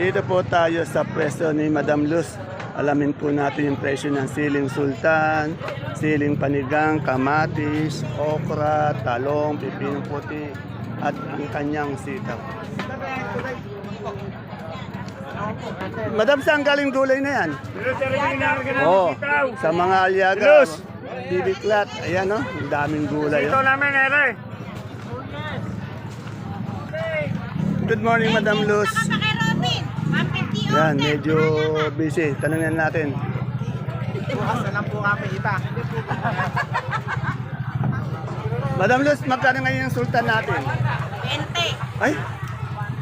Dito po tayo sa pwesto ni Madam Luz. Alamin po natin yung presyo ng siling sultan, siling panigang, kamatis, okra, talong, pipinong puti, at ang kanyang sitaw. Madam, saan galing gulay na yan? Oo, sa mga alyaga, bibiklat. Ayan o, ang daming gulay. Ito Oh. namin, ere. Good morning, Madam Luz. Yan, medyo busy. Tanungin natin. Bukas na lang po kami iba. Madam Luz, magkano ngayon yung sultan natin? 20. Ay,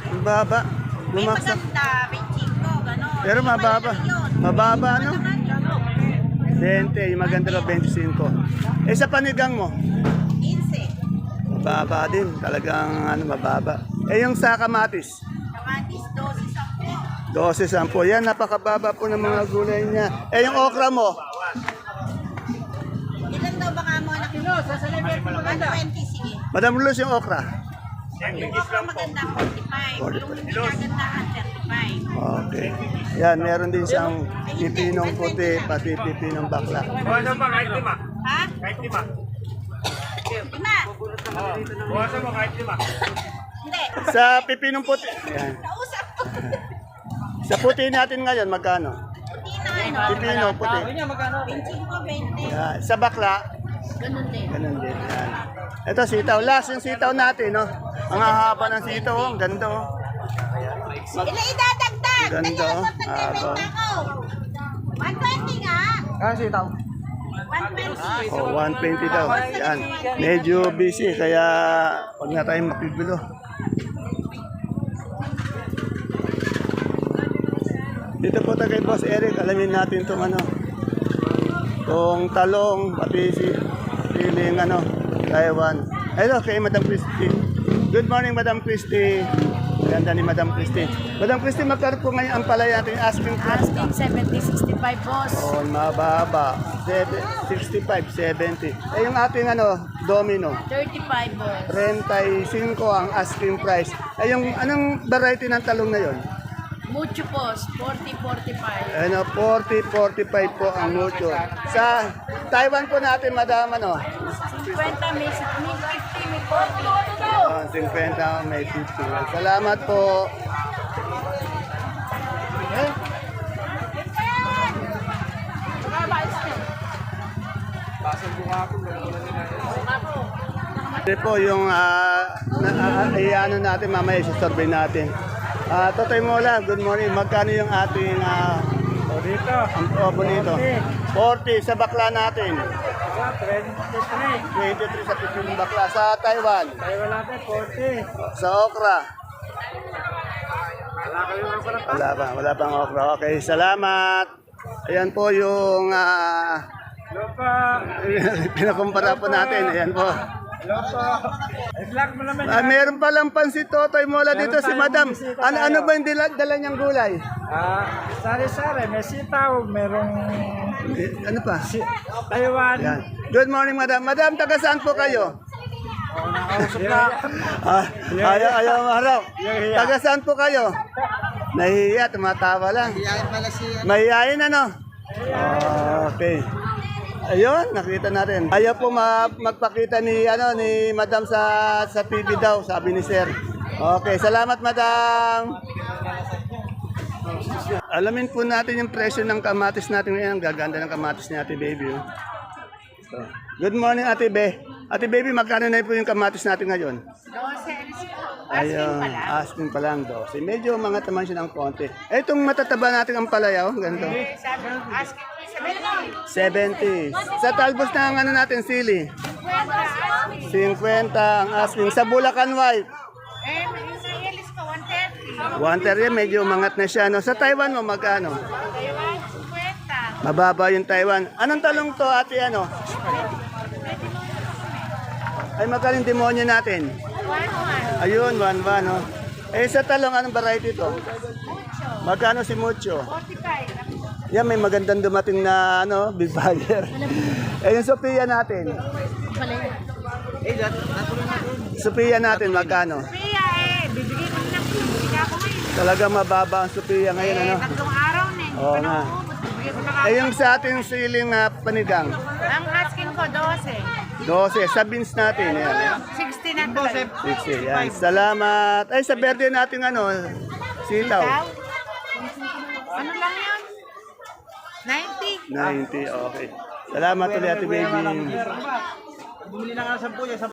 ang baba. May Bumaksak. maganda, may chico, gano'n. Pero mababa. yun. Mababa, ano? Malaki, 20, yung maganda na 25. Eh, sa panigang mo? 15. Mababa din. Talagang ano, mababa. Eh, yung sa kamatis? Kamatis, 12, 10. 12, 10. Yan, napakababa po ng mga gulay niya. Eh, yung okra mo? Ilan daw baka mo anak mo? 120, sige. Madam Luz, yung okra? Yung okra maganda, 45. Yung hindi kagandahan, 35. Okay. Yan, meron din siyang pipinong puti, pati pipinong bakla. Buwasan mo kahit lima. Ha? Kahit lima. Lima. Buwasan mo kahit lima. Hindi. Sa pipinong puti, yan. Sa puti natin ngayon, magkano? Ano. Pipino, puti. 25, 20. Yan. Sa bakla, Ganun din. ganun din. Yan. Ito, sitaw. Last yung sitaw natin, no? Ang hahaba ng sitaw, oh. Ang ganda, oh. Ilan idadagdag? Ganda, Dali, oh. ko. 120 nga. Ah, sitaw. 120. Oh, 120 daw. Yan. Medyo busy, kaya huwag na tayong mapigulo. Dito po tayo kay Boss Eric, alamin natin itong ano, itong talong, pati si, siling ano, Taiwan. Hello, kay Madam Christie. Good morning, Madam Christie. Ganda ni Madam Christie. Madam Christie, magkano po ngayon ang palaya natin asking price? Asking 70, 65 boss. Oh, mababa. Sebe- 65, 70. Eh, yung ating ano, domino, 35 boss. 35 ang asking price. Eh, yung anong variety ng talong na yon? Mucho boss, 40, 45. Ano, 40, 45 po ang mucho. Sa Taiwan po natin, madam, ano? 50, may, may 50, may 40. Oh, 50, may 50. Salamat po. Ito po yung uh, na, ah, ay, ano natin mamaya survey natin. Ah, Totoy Mola, good morning. Magkano yung ating uh, Dito. ang oh, bonito? 40 sa bakla natin. 23. 23 sa pipinong bakla sa Taiwan. Wala tayo, 40. Sa okra. Wala kayo lang para Wala pa, wala pang okra. Okay, salamat. Ayan po yung ah, Lupa. pinakumpara po natin. Ayan po. Lupa. Ay, vlog mo naman. Ah, meron palang pansit Totoy Mola dito si Madam. Ano ano ba yung dala, dala niyang gulay? Ah, sari-sari. May sitaw. Merong Eh, Ano pa? si Taiwan. Yan. Good morning, Madam. Madam, taga saan po kayo? Nakausap na. Ah, ayaw, ayaw maharap. Yahiya. Taga saan po kayo? Nahihiya, tumatawa lang. Mahihayin ano? Okay. Ayun, nakita natin. Ayaw po ma- magpakita ni ano ni Madam sa sa TV daw, sabi ni Sir. Okay, salamat Madam. Alamin po natin yung presyo ng kamatis natin ngayon. Ang gaganda ng kamatis ni Ate Baby. oh. So, good morning Ate Be. Ate Baby, magkano na po yung kamatis natin ngayon? 12. Ayun, asking pa lang 12. Medyo mga taman siya ng konti. Eh, itong matataba natin ang palaya, oh, ganito. Asking 70. Sa talbos na ang ano natin, sili. 50 ang asking. Sa Bulacan White. Eh, yung sa Yelis ko, 130. 130, medyo umangat na siya. No? Sa Taiwan mo, magkano? Taiwan, 50. Mababa yung Taiwan. Anong talong to, ate, ano? Ay, magkano yung demonyo natin? 1-1. Ayun, 1-1, no? Eh, sa talong, anong variety to? Magkano si Mucho? 45. Yan, may magandang dumating na, ano, big buyer. eh, yung Sophia natin. Sophia natin, magkano? Kaya eh, bibigay ko na lang. Bibigay ako ngayon. Talaga mababa ang Sophia ngayon, ano? Tatlong araw na. Hindi pa naubos. Bigyan ko na Eh, yung sa ating siling ah, panigang, Ang asking ko, 12. 12. Sa beans natin, yan. 60 na to. 60, yan. Salamat. Ay, sa verde natin, ano, sitaw. Ano lang yun? 90. 90, okay. Salamat ulit, Ate Baby. Bumili na nga sa puya sa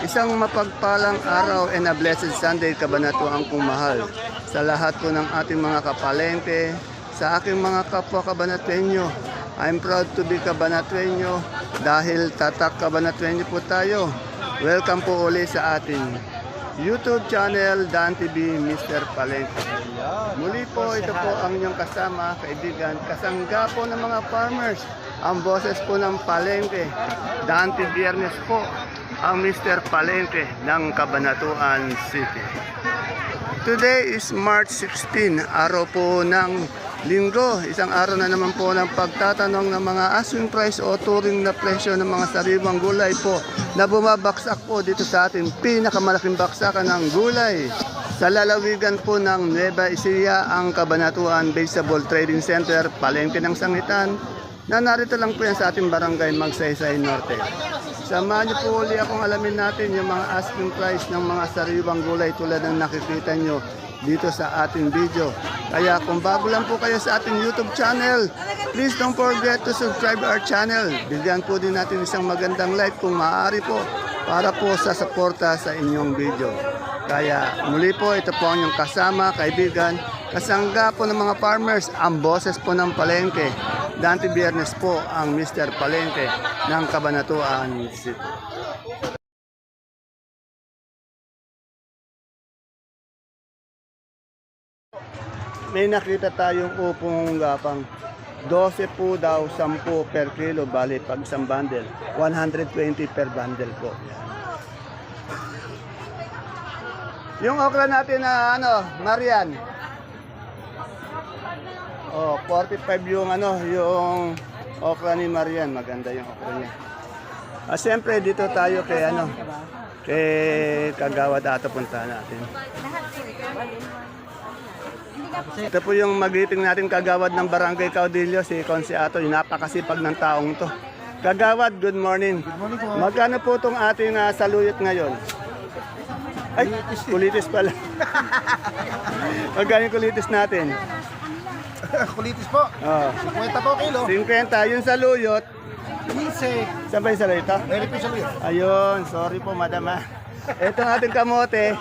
Isang mapagpalang araw and a blessed Sunday, kabanatuang kong mahal. Sa lahat po ng ating mga kapalengke, sa aking mga kapwa kabanatwenyo, I'm proud to be kabanatwenyo dahil tatak kabanatwenyo po tayo. Welcome po uli sa ating YouTube channel, Dan TV, Mr. Palengke. Muli po, ito po ang inyong kasama, kaibigan, kasangga po ng mga farmers, ang boses po ng Palengke. Dante Biernes po, ang Mr. Palengke ng Cabanatuan City. Today is March 16, araw po ng linggo. Isang araw na naman po ng pagtatanong ng mga asking price o turing na presyo ng mga sariwang gulay po na bumabaksak po dito sa ating pinakamalaking baksakan ng gulay. Sa lalawigan po ng Nueva Ecija, ang Kabanatuan Vegetable Trading Center, Palengke ng Sangitan, na narito lang po yan sa ating barangay Magsaysay Norte. Samahan niyo po uli akong alamin natin yung mga asking price ng mga sariwang gulay tulad ng nakikita nyo dito sa ating video. Kaya kung bago lang po kayo sa ating YouTube channel, please don't forget to subscribe our channel. Bigyan po din natin isang magandang like kung maaari po para po sa suporta sa inyong video. Kaya muli po, ito po ang inyong kasama, kaibigan, kasangga po ng mga farmers, ang boses po ng palengke. Dante Biernes po ang Mr. Palengke ng Cabanatuan City. May nakita tayong upong gapang 12 po daw, 10 per kilo, bali pag isang bundle, 120 per bundle po. Yung okra natin na ano, Marian. Oh, 45 yung ano, yung okra ni Marian. Maganda yung okra niya. Ah, siyempre dito tayo kay ano, kay Kagawad Ato punta natin. Ito po yung magiting natin kagawad ng Barangay Caudillo, si Consiato, yung napakasipag ng taong to. Kagawad, good morning. Good po. Magkano po itong ating uh, saluyot ngayon? Ay, kulitis pala. Magkano kulitis natin? kulitis po. Oh, 50 po kilo. 50. Yung saluyot, 15. saan ba yung saluyot? ah? Very peso yun. Ayun, sorry po madam ah. Ito ang ating kamote,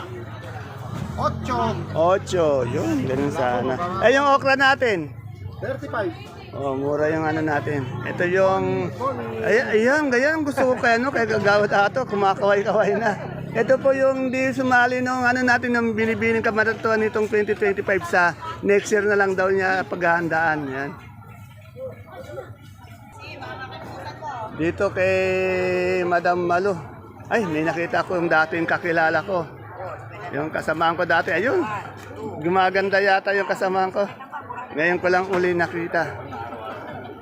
8. 8. Yun, ganun sana. Eh, yung okra natin, 35. Oh, mura yung ano natin. Ito yung ay, ayan, ganyan gusto ko kay ano kay Gagawad Ato, kumakaway-kaway na. Ito po yung di sumali nung ano natin ng binibining kamaratuan nitong 2025 sa next year na lang daw niya paghahandaan. Yan. Dito kay Madam Malo. Ay, may nakita ko yung dating kakilala ko. Yung kasamaan ko dati, ayun. Gumaganda yata yung kasamaan ko. Ngayon ko lang uli nakita.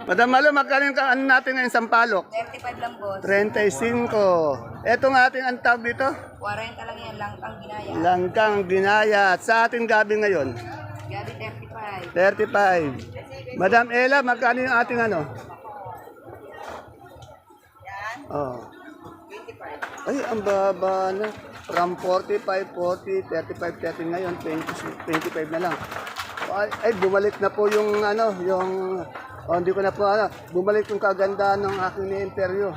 Madam Malo, magkano ka- ano natin ngayon sampalok? 35 lang boss. 35. Etong ating ang tawag dito? 40 lang yan lang ang ginaya. Langkang ginaya. At Sa ating gabi ngayon, Gabi 35. 35. Madam Ella, magkano yung ating ano? Oh. Ay, ang baba na. From 45, 40, 35, 30 ngayon, 20, 25 na lang. Ay, ay, bumalik na po yung ano, yung oh, hindi ko na po ano, bumalik yung kagandahan ng aking ni-interview.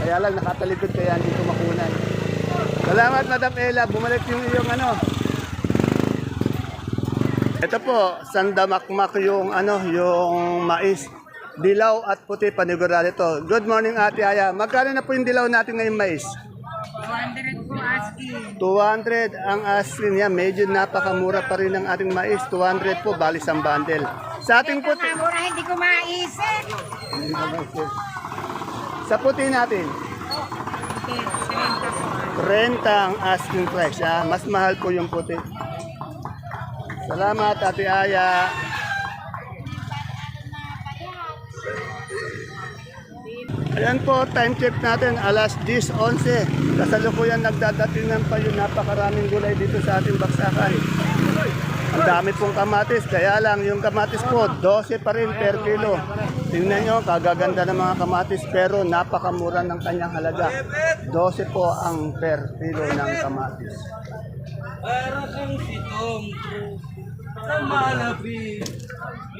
Kaya lang nakatalikod kaya hindi ko makunan. Salamat Madam Ella, bumalik yung iyong ano. Ito po, sandamakmak yung ano, yung mais. Dilaw at puti panigurado ito. Good morning Ate Aya. Magkano na po yung dilaw natin ngayong mais? 200 po asking. 200 ang asking niya. Medyo napakamura pa rin ang ating mais. 200 po, bali isang bundle. Sa ating puti, Mura, hindi ko maisip. sa puti natin, Okay, 70 po. 30 ang asking price. Ha? Mas mahal po yung puti. Salamat, Ate Aya. Ayan po, time check natin, alas 10.11. Kasalukuyan nagdadatingan pa yung napakaraming gulay dito sa ating baksakan. Ang dami pong kamatis, kaya lang yung kamatis po, 12 pa rin per kilo. Tingnan nyo, kagaganda ng mga kamatis pero napakamura ng kanyang halaga. 12 po ang per kilo ng kamatis.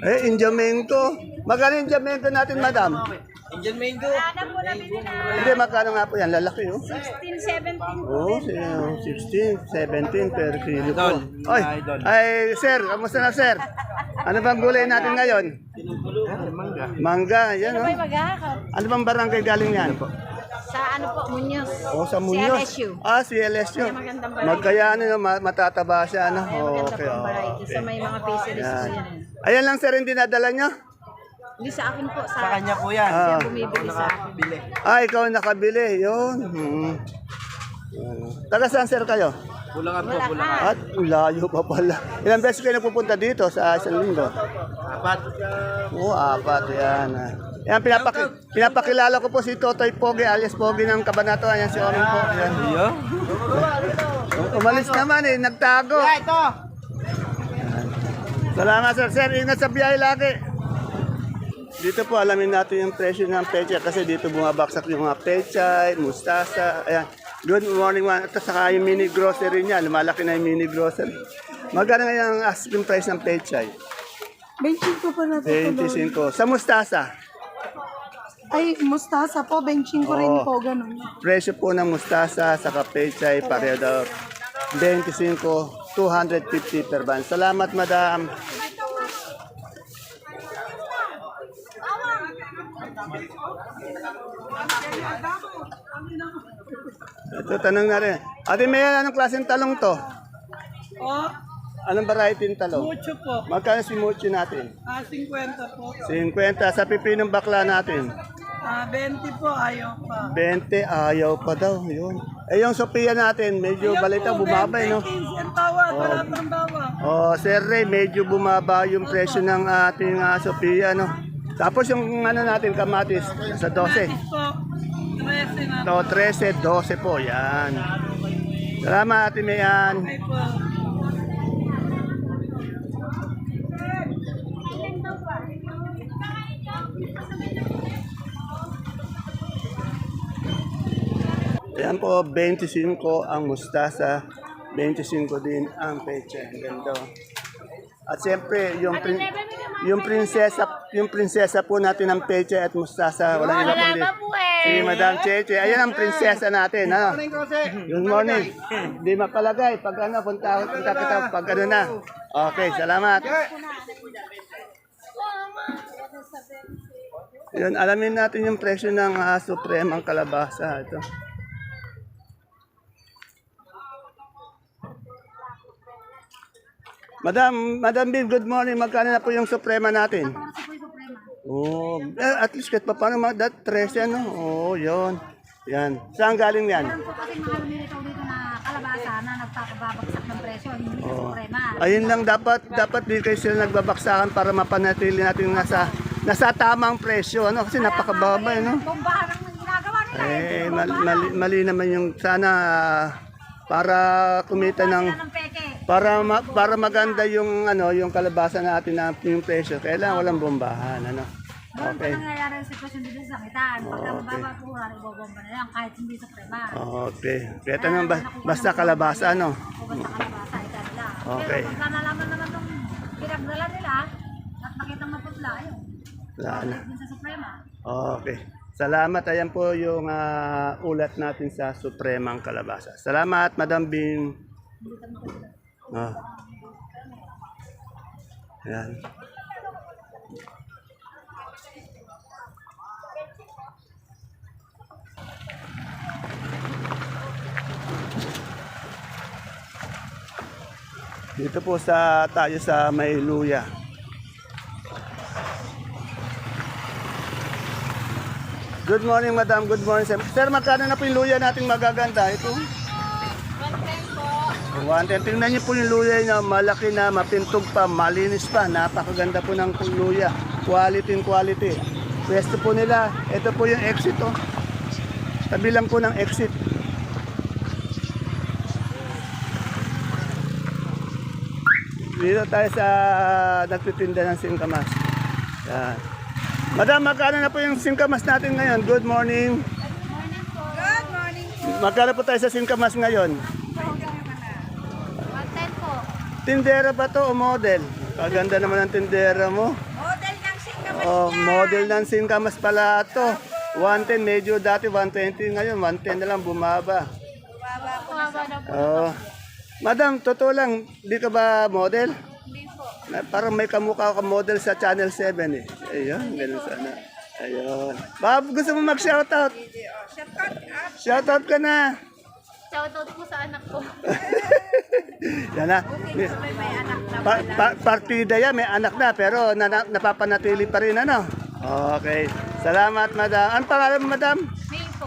Eh, Injamenco. Magkano yung Injamenco natin, madam? Ano po nabili na? Hindi, magkano nga po yan? Lalaki, oh. 16, 17 po. Oo, oh, 16, 17 per kilo po. Ay, ay, sir, kamusta na, sir? Ano bang gulay natin ngayon? Mangga. Mangga, yan, oh. May maghahakot. Ano bang barangay galing yan? Sa ano po, Muñoz. O, sa Muñoz. Si LSU. Ah, si LSU. Kaya magandang variety. Magkaya ano, no, ma- matataba siya, ano? Kaya maganda Okay, po ang variety. okay. Sa may mga po Yan. yan. Ayan lang, sir, hindi nadala nyo? Hindi sa akin po. Sa, Kanya po yan. Ah. Siya bumibili sa akin. Ah, ikaw ang nakabili. Yun. Hmm. Taga saan, sir, kayo? Bulangan po, ka. At layo pa pala. Ilang beses kayo nagpupunta dito sa isang linggo? Apat. Oo, apat yan. ah. Yan, pinapaki pinapakilala ko po si Totoy Pogi alias Pogi ng Kabanato. Ayan si Oming po. Ayan. Iyo? Umalis naman eh, nagtago. ito. Salamat sir. Sir, ingat sa biyahe lagi. Dito po alamin natin yung presyo ng pecha kasi dito bumabaksak yung mga pechay, mustasa. Ayan. Good morning one. At saka yung mini grocery niya. Lumalaki na yung mini grocery. Magkano nga yung asking price ng pechay? 25 pa na 25. Sa mustasa? Ay, mustasa po, 25 rin Oo. po, ganun. Presyo po ng mustasa sa kapechay pareho daw 25, 250 per ban. Salamat, madam. Ito, tanong na rin. Ate Maya, anong klaseng talong to? Oh, Anong variety ng talong? mucho po. Magkano si Muchi natin? Ah, 50 po. 50. Sa pipinong bakla natin? Ah, 20 po, ayaw pa. 20, ayaw pa daw. Yun. Eh, yung Sophia natin, medyo balita, bumaba, eh, no? 15 ang tawad, wala pang tawad. Oh, Sir Ray, medyo bumaba yung presyo ng ating uh, Sophia, no? Tapos yung ano natin, kamatis, sa 12. Po, 13 na. To 13, 12 po, yan. Salamat, Ate Mayan. Okay po. Yan po, 25 ang mustasa, 25 din ang peche. Ang ganda. oh. At siyempre, yung, prin- yung prinsesa, yung prinsesa po natin ng peche at mustasa, walang iba kundi. Si Madam Cheche, ayan ang prinsesa natin. Ano? Good morning. Hindi mapalagay. Pag ano, punta, punta kita pag ano na. Okay, salamat. Yun, alamin natin yung presyo ng uh, Supreme ang kalabasa. Ito. Madam, Madam Bill, good morning. Magkano na po yung Suprema natin? Oh, eh, at least kahit pa paano mga dat 13 ano. Oh, 'yon. Yan. Saan galing yan? Meron po kasi mga lumilitaw dito na kalabasa na nagpapababagsak ng presyo. Hindi sa suprema. Ayun lang dapat dapat di kayo sila nagbabaksakan para mapanatili natin nasa nasa tamang presyo ano kasi napakababa eh, no. Bombahan ang ginagawa nila. Eh mali, mali, mali naman yung sana ah, para kumita ng Ng. Para ma- para maganda yung ano yung kalabasa natin na yung presyo kailangan walang bombahan ano. Doon Okay. pa nangyayari ang sitwasyon dito sa sangitan. Pagka mababa po, ibobomba na lang kahit hindi suprema. Okay. Kaya tanong ba, basta kalabasa ano. O basta kalabasa, ito nila. Okay. Pero pagka nalaman naman nung pinagdala nila, at nakitang maputla, ayun. Wala na. Sa suprema. Okay. Salamat. Ayan po yung ah, ulat natin sa Supremang Kalabasa. Salamat, Madam Bing. Ah. Ayan. Dito po sa tayo sa Mayluya. Good morning, madam. Good morning, sir. Sir, magkano na po yung luya nating magaganda? Ito? 110 Tingnan niyo po yung luya niya. Malaki na, mapintog pa, malinis pa. Napakaganda po ng luya. Quality and quality. pwesto po nila. Ito po yung exit oh. Tabi lang po ng exit. Dito tayo sa nagtitinda ng singkamas. Yan. Madam, magkano na po yung singkamas natin ngayon? Good morning. Good morning po. Magkano po tayo sa singkamas ngayon? 110 po. Tindera ba to o model? Kaganda naman ang tindera mo. Model ng Singapore Oh, model ng singkamas pala to. 110, medyo dati 120, ngayon 110 na lang bumaba. Kumaba na po. Oh. Madam, totoo lang, di ka ba model? Na, parang may kamukha ka model sa Channel 7 eh. Ayun, ganun sana. Ayun. Bob, gusto mo mag-shoutout? Shoutout ka na. Shoutout po sa anak ko. Yan na. May anak na. Pa, pa, partida yan, may anak na, pero na, na- napapanatili pa rin, ano? Okay. Salamat, madam. Ang pangalan mo, madam? May po.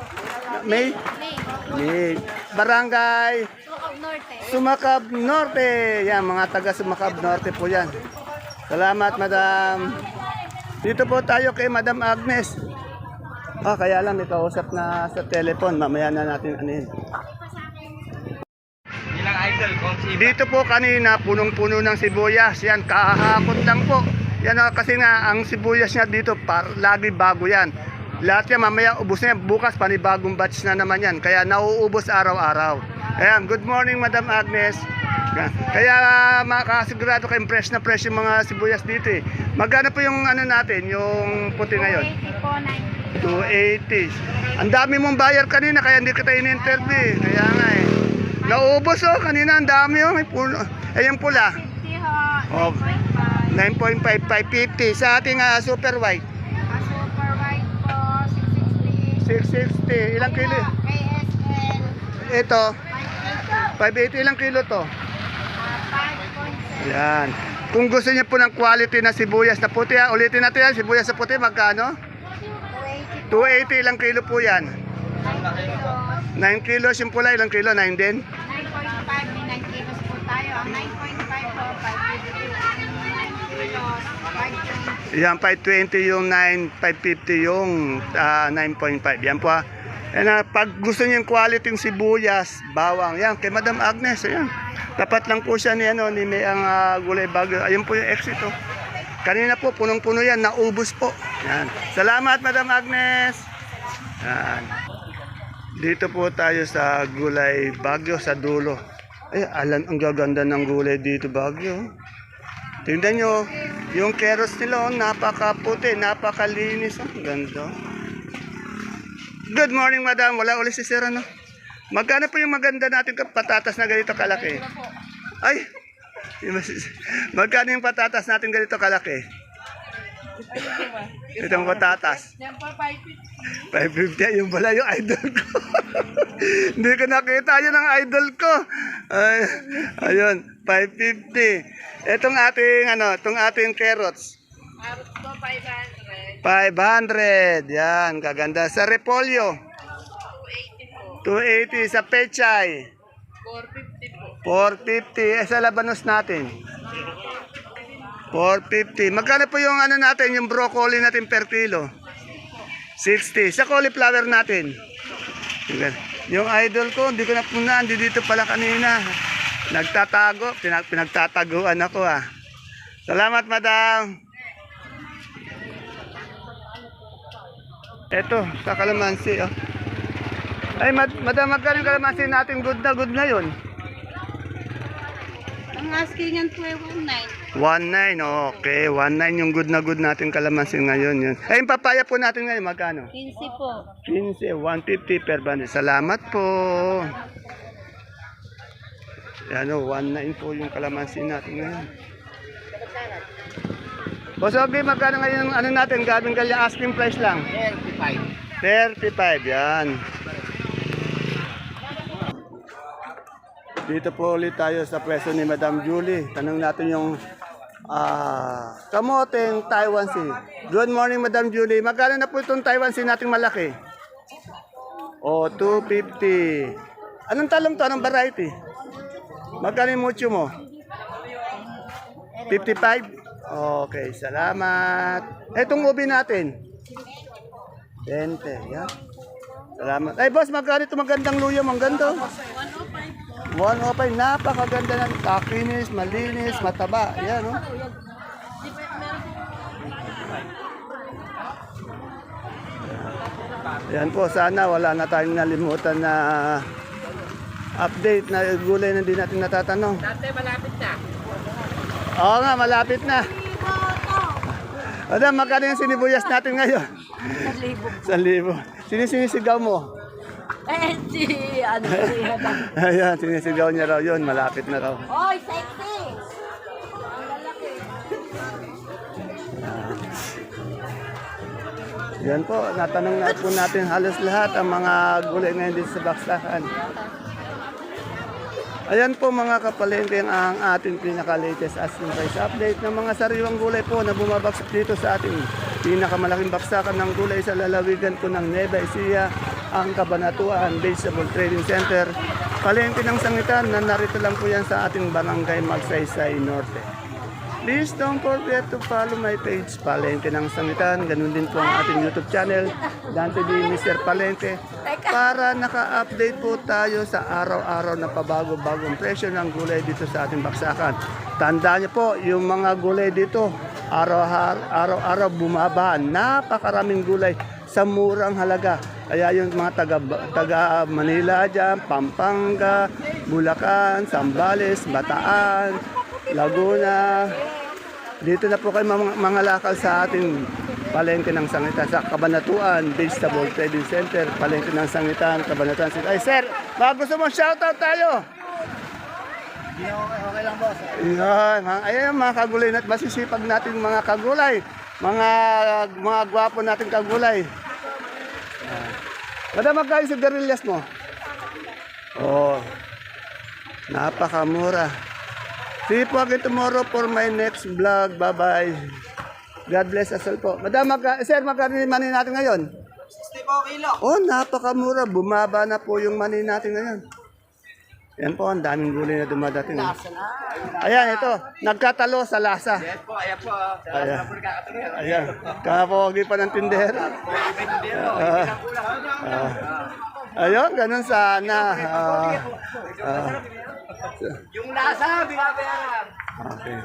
May? May. May. Barangay Sukaw Norte. Sumakab Norte. Yan, mga taga Sumakab Norte po yan. Salamat, madam. Dito po tayo kay Madam Agnes. Ah, kaya lang may kausap na sa telepon. Mamaya na natin ano yun. Dito po kanina, punong-puno ng sibuyas. Yan, kahakot lang po. Yan ah, kasi nga, ang sibuyas niya dito, par, lagi bago yan. Lahat yan, mamaya ubos na yan. Bukas, panibagong batch na naman yan. Kaya nauubos araw-araw. Ayan, good morning, Madam Agnes. Kaya makasigurado kayong fresh na fresh yung mga sibuyas dito eh. Magkano po yung ano natin, yung puti ngayon? 80 po, 90. 280. Ang dami mong bayar kanina kaya hindi kita in-interview eh. Kaya nga eh. Naubos oh, kanina ang dami oh. May puno. Eh yung pula. 50 ho. Oh. 9.5, 550. Sa ating ah, super white. Ah, super white po, 660. 660. Ilang kilo? KSL, Ito. 580. 580 ilang kilo to? Ah, 5.7. Yan. Kung gusto niyo po ng quality na sibuyas na puti, ah, ulitin natin yan. Sibuyas na puti, magkano? 280. 280 ilang kilo po yan. 9 kilos. 9 kilos yung pula, ilang kilo? 9 din? 9.5, may 9 kilos po tayo. Ang 9.5 po, 550. Ang 9 kilos, 520. Yan, 520 yung 9, 550 yung ah, 9.5. Yan po ah. Yan, ah, pag gusto niyo yung quality ng sibuyas, bawang. Yan, kay Madam Agnes. Ayan. Tapat lang po siya ni, ano, ni May ang ah, gulay bagyo. Ayun po yung exit. Oh. Kanina po, punong-puno yan. Naubos po. Yan. Salamat, Madam Agnes. Yan. Dito po tayo sa gulay bagyo sa dulo. Ay, alam, ang gaganda ng gulay dito bagyo. Tingnan nyo, yung carrots nila, oh, napakaputi, napakalinis. Oh. Ganda. Good morning, madam. Wala ulit si Sir, ano? Magkano po yung maganda natin patatas na ganito kalaki? Ay! Magkano yung patatas natin ganito kalaki? Itong patatas. 550. Yung pala yung idol ko. Hindi ko nakita. Yun ang idol ko. Ay, ayun. 550. Itong ating, ano, itong ating carrots. 500. Yan, kaganda. Sa repolyo. 280 sa pechay. 450 450. Eh, sa labanos natin. 450. Magkano po yung ano natin, yung broccoli natin per kilo? 60. Sa cauliflower natin. Yung- idol ko, hindi ko na punaan. Di dito pala kanina. Nagtatago. Pinag pinagtataguan ako ah. Salamat, madam. Eto, sa kalamansi. Oh. Ay, mad madam, magkano kalamansi natin good na good ngayon? Ang asking yan po ay 19. 1.9, okay. 1.9 yung good na good natin kalamansi ngayon. Yun. Ay, yung papaya po natin ngayon, magkano? 15 po. 15, 150 per bundle. Salamat po. Yan o, 1.9 po yung kalamansi natin ngayon. Boss Ogie, magkano ngayon ano natin? Gabing kalya asking price lang. 35. 35, yan. Dito po ulit tayo sa pwesto ni Madam Julie. Tanong natin yung ah kamoteng Taiwan Sea. Good morning, Madam Julie. Magkano na po itong Taiwan Sea nating malaki? O, 250. Anong talong to? Anong variety? Magkano yung mucho mo? 55? Okay, salamat. Etong ubi natin. 20, yan. Salamat. Ay, boss, magkano ito magandang luya? Ang ganda. 105. 105. Napakaganda ng kakinis, malinis, mataba. Yan, oh. Yan po, sana wala na tayong nalimutan na update na gulay na hindi natin natatanong. Dati malapit na. Oo nga, malapit na. Madam, magkano yung sinibuyas natin ngayon? Sa libo. Sinisinisigaw mo? Eh, si, ano, si, Ayan, sinisigaw niya raw yun. Malapit na raw. Oy, sexy! Yan po, natanong na po natin halos lahat ang mga gulay ngayon dito sa Baksakan. Ayan po mga kapalengke ang ating pinaka-latest asking price update ng mga sariwang gulay po na bumabagsak dito sa ating pinakamalaking baksakan ng gulay sa lalawigan po ng Nueva Ecija, ang Kabanatuan Vegetable Trading Center. Palengke ng sangitan na narito lang po yan sa ating barangay Magsaysay Norte. Please don't forget to follow my page, Palengke ng Sangitan. Ganun din po ang ating YouTube channel, Dante D. Mr. Palengke. Para naka-update po tayo sa araw-araw na pabago-bagong presyo ng gulay dito sa ating baksakan. Tandaan niyo po, yung mga gulay dito, araw- araw-araw bumaba. Napakaraming gulay sa murang halaga. Kaya yung mga taga, taga Manila dyan, Pampanga, Bulacan, Sambales, Bataan, Laguna. Dito na po kayo mga, mga lakal sa ating palengke ng sangitan sa Kabanatuan Vegetable Trading Center, palengke ng sangitan, Kabanatuan City. Ay sir, baka gusto mo shoutout tayo. Okay lang boss. Yan, mga, ayan mga kagulay masisipag natin mga kagulay, mga mga gwapo natin kagulay. Madam, magkano sa garillas mo? Oh, napakamura. See you po again tomorrow for my next vlog. Bye-bye. God bless us all po. Madam, magka, sir, magkano yung money natin ngayon? 60 po kilo. Oh, napakamura. Bumaba na po yung money natin ngayon. Yan po, ang daming gulay na dumadating. Ayan, ito. Nagkatalo sa lasa. Yes po, ayan po. Sa Ayan. po nagkakatuloy. Ayan. Kapogi pa ng tindero. Ah. Ah. Ayun, ganun sana. Ah. Ah. Yung lasa, binabayaran. okay.